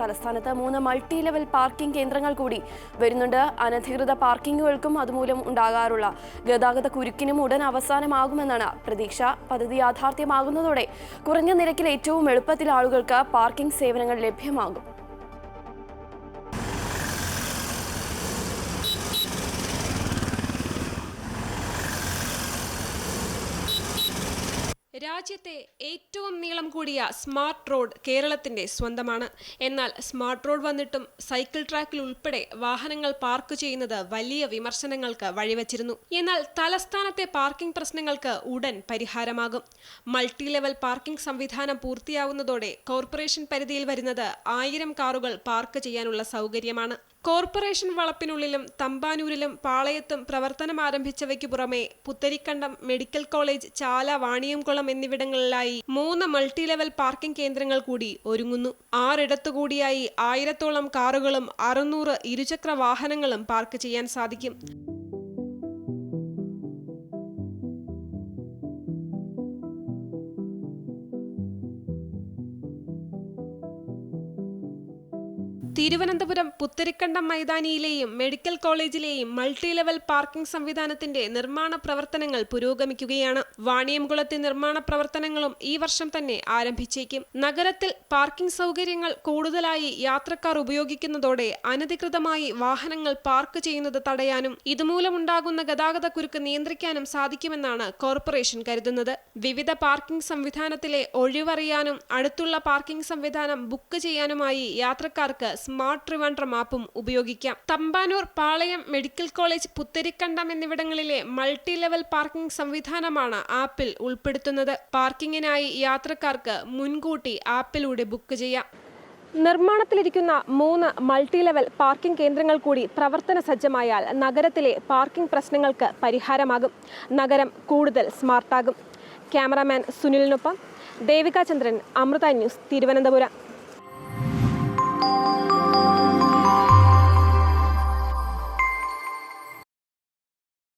തലസ്ഥാനത്ത് മൂന്ന് multi level parking കേന്ദ്രങ്ങൾ കൂടി വരുന്നുണ്ട്. അനധികൃത പാർക്കിംഗുകൾക്കും അതുമൂലം ഉണ്ടാകാറുള്ള ഗതാഗത കുരുക്കിനും ഉടൻ അവസാനമാകുമെന്നാണ് പ്രതീക്ഷ. പദ്ധതി യാഥാർത്ഥ്യമാകുന്നതോടെ കുറഞ്ഞ നിരക്കിൽ ഏറ്റവും എളുപ്പത്തിൽ ആളുകൾക്ക് പാർക്കിംഗ് സേവനങ്ങൾ ലഭ്യമാകും. രാജ്യത്തെ ഏറ്റവും നീളം കൂടിയ സ്മാർട്ട് റോഡ് കേരളത്തിന്റെ സ്വന്തമാണ്. എന്നാൽ സ്മാർട്ട് റോഡ് വന്നിട്ടും സൈക്കിൾ ട്രാക്കിൽ ഉൾപ്പെടെ വാഹനങ്ങൾ പാർക്ക് ചെയ്യുന്നത് വലിയ വിമർശനങ്ങൾക്ക് വഴിവെച്ചിരുന്നു. എന്നാൽ തലസ്ഥാനത്തെ പാർക്കിംഗ് പ്രശ്നങ്ങൾക്ക് ഉടൻ പരിഹാരമാകും. മൾട്ടി ലെവൽ പാർക്കിംഗ് സംവിധാനം പൂർത്തിയാവുന്നതോടെ കോർപ്പറേഷൻ പരിധിയിൽ വരുന്നത് ആയിരം കാറുകൾ പാർക്ക് ചെയ്യാനുള്ള സൗകര്യമാണ്. കോർപ്പറേഷൻ വളപ്പിനുള്ളിലും തമ്പാനൂരിലും പാളയത്തും പ്രവർത്തനം ആരംഭിച്ചവയ്ക്കു പുറമെ പുത്തരിക്കണ്ടം മെഡിക്കൽ കോളേജ് ചാല വാണിയംകുളം എന്നിവിടങ്ങളിലായി മൂന്ന് മൾട്ടി ലെവൽ പാർക്കിംഗ് കേന്ദ്രങ്ങൾ കൂടി ഒരുങ്ങുന്നു. ആറിടത്തുകൂടിയായി ആയിരത്തോളം കാറുകളും അറുന്നൂറ് ഇരുചക്ര വാഹനങ്ങളും പാർക്ക് ചെയ്യാൻ സാധിക്കും. തിരുവനന്തപുരം പുത്തരിക്കണ്ടം മൈതാനിയിലെയും മെഡിക്കൽ കോളേജിലെയും മൾട്ടി ലെവൽ പാർക്കിംഗ് സംവിധാനത്തിന്റെ നിർമ്മാണ പ്രവർത്തനങ്ങൾ പുരോഗമിക്കുകയാണ്. വാണിയംകുളത്തെ നിർമ്മാണ പ്രവർത്തനങ്ങളും ഈ വർഷം തന്നെ ആരംഭിച്ചേക്കും. നഗരത്തിൽ പാർക്കിംഗ് സൗകര്യങ്ങൾ കൂടുതലായി യാത്രക്കാർ ഉപയോഗിക്കുന്നതോടെ അനധികൃതമായി വാഹനങ്ങൾ പാർക്ക് ചെയ്യുന്നത് തടയാനും ഇതുമൂലമുണ്ടാകുന്ന ഗതാഗത കുരുക്ക് നിയന്ത്രിക്കാനും സാധിക്കുമെന്നാണ് കോർപ്പറേഷൻ കരുതുന്നത്. വിവിധ പാർക്കിംഗ് സംവിധാനത്തിലെ ഒഴിവറിയാനും അടുത്തുള്ള പാർക്കിംഗ് സംവിധാനം ബുക്ക് ചെയ്യാനുമായി യാത്രക്കാർക്ക് സ്മാർട്ട് ട്രിവാൻഡ്രം മാപ്പും ഉപയോഗിക്കാം. തമ്പാനൂർ പാളയം മെഡിക്കൽ കോളേജ് പുത്തരിക്കണ്ടം എന്നിവിടങ്ങളിലെ മൾട്ടി ലെവൽ പാർക്കിംഗ് സംവിധാനമാണ് ആപ്പിൽ ഉൾപ്പെടുത്തുന്നത്. പാർക്കിങ്ങിനായി യാത്രക്കാർക്ക് മുൻകൂട്ടി ആപ്പിലൂടെ ബുക്ക് ചെയ്യാം. നിർമ്മാണത്തിലിരിക്കുന്ന മൂന്ന് മൾട്ടി ലെവൽ പാർക്കിംഗ് കേന്ദ്രങ്ങൾ കൂടി പ്രവർത്തന സജ്ജമായാൽ നഗരത്തിലെ പാർക്കിംഗ് പ്രശ്നങ്ങൾക്ക് പരിഹാരമാകും. നഗരം കൂടുതൽ സ്മാർട്ടാകും. ക്യാമറാമാൻ സുനിലിനൊപ്പം ദേവിക ചന്ദ്രൻ അമൃത ന്യൂസ് തിരുവനന്തപുരം.